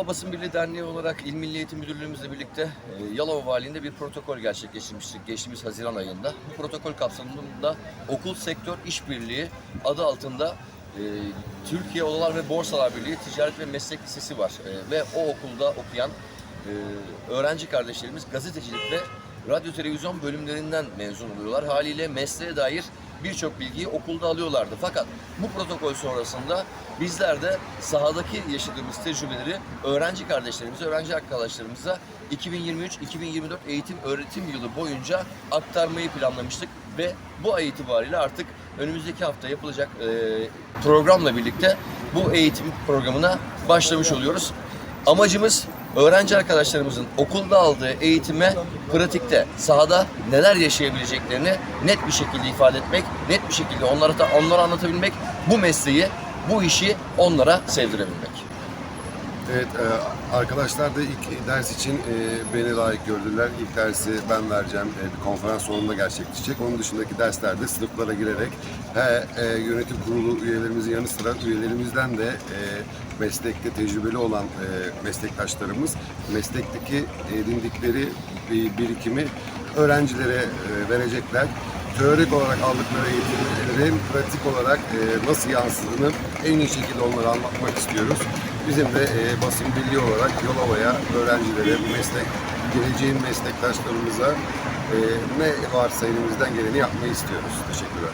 Türkiye Derneği olarak İl Milli Eğitim Müdürlüğümüzle birlikte e, Yalova Valiliğinde bir protokol gerçekleştirmiştik geçtiğimiz Haziran ayında. Bu protokol kapsamında Okul Sektör İşbirliği adı altında e, Türkiye Odalar ve Borsalar Birliği Ticaret ve Meslek Lisesi var. E, ve o okulda okuyan öğrenci kardeşlerimiz gazetecilik ve radyo televizyon bölümlerinden mezun oluyorlar. Haliyle mesleğe dair birçok bilgiyi okulda alıyorlardı. Fakat bu protokol sonrasında bizler de sahadaki yaşadığımız tecrübeleri öğrenci kardeşlerimize, öğrenci arkadaşlarımıza 2023-2024 eğitim öğretim yılı boyunca aktarmayı planlamıştık ve bu ay itibariyle artık önümüzdeki hafta yapılacak e, programla birlikte bu eğitim programına başlamış oluyoruz. Amacımız öğrenci arkadaşlarımızın okulda aldığı eğitime pratikte, sahada neler yaşayabileceklerini net bir şekilde ifade etmek, net bir şekilde onlara da onlara anlatabilmek, bu mesleği, bu işi onlara sevdirebilmek. Evet, e, arkadaşlar da ilk ders için e, beni layık gördüler. İlk dersi ben vereceğim. E, bir konferans sonunda gerçekleşecek. Onun dışındaki derslerde sınıflara girerek he, e, yönetim kurulu üyelerimizin yanı sıra üyelerimizden de e, meslekte tecrübeli olan e, meslektaşlarımız meslekteki edindikleri bir birikimi öğrencilere e, verecekler. Teorik olarak aldıkları eğitimlerin pratik olarak e, nasıl yansıdığını en iyi şekilde onlara anlatmak istiyoruz. Bizim de e, basın birliği olarak Yolova'ya, öğrencilere, meslek, geleceğin meslektaşlarımıza e, ne varsa elimizden geleni yapmayı istiyoruz. Teşekkürler.